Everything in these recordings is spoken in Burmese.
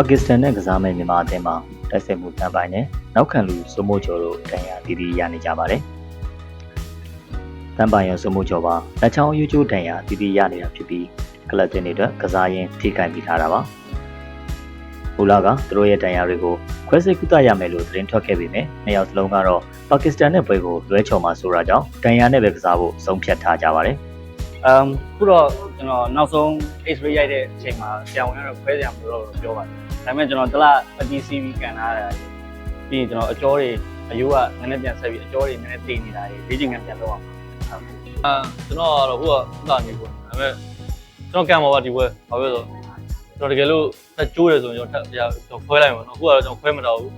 ပါကစ္စတန်နဲ့ကစားမဲ့မြန်မာအသင်းမှာတိုက်စစ်မှုတန်ပိုင်းနဲ့နောက်ခံလူစိုးမိုးကျော်တို့တန်ရာတီးတီးရနေကြပါတယ်။တန်ပိုင်းရောစိုးမိုးကျော်ပါလက်ချောင်းယူကျိုးတန်ရာတီးတီးရနေတာဖြစ်ပြီးကလပ်တင်တွေအတွက်ကစားရင်းထိခိုက်ပြီးထားတာပါ။ ဘူလာကသူတို့ရဲ့တန်ရာတွေကိုခွဲစိတ်ကုသရမယ်လို့သတင်းထွက်ခဲ့ပေမဲ့နှစ်ယောက်စလုံးကတော့ပါကစ္စတန်နဲ့ပွဲကိုလွဲချော်မှဆိုတာကြောင့်တန်ရာနဲ့ပဲကစားဖို့ဆုံးဖြတ်ထားကြပါတယ်။အမ်ခုတော့ကျွန်တော်နောက်ဆုံး X-ray ရိုက်တဲ့အချိန်မှာဆရာဝန်ကတော့ခွဲစရာမလိုတော့ဘူးပြောပါတယ်။ဒါပေမဲ့ကျွန်တော်တစ်လပတိ CV ကန်ထားတာပြီးရင်ကျွန်တော်အကျော်တွေအယိုးကနည်းနည်းပြန်ဆက်ပြီးအကျော်တွေနည်းနည်းတိနေတာတွေလေ့ကျင့်ခန်းပြန်လုပ်အောင်ဟုတ်အာကျွန်တော်ကတော့ဟိုကလာနေပေါ့ဒါပေမဲ့ကျွန်တော်ကံပေါ်ပါဒီဘက်ဘာဖြစ်လို့ ကျွန်တော်တကယ်လို့တက်ကျိုးတယ်ဆိုရင်ကျွန်တော်ထပ်ပြကျွန်တော်ခွဲလိုက်မှာနော်အခုကတော့ကျွန်တော်ခွဲမတော့ဘူး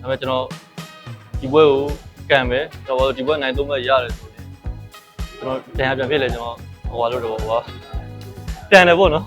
ဒါပေမဲ့ကျွန်တော်ဒီဘက်ကိုကံပဲကျွန်တော်ဒီဘက်နိုင်သုံးဘက်ရတယ်ဆိုရင်ကျွန်တော်တရားပြန်ဖြစ်လဲကျွန်တော်ဟိုပါလို့တော့ဟိုပါတန်တယ်ပေါ့နော်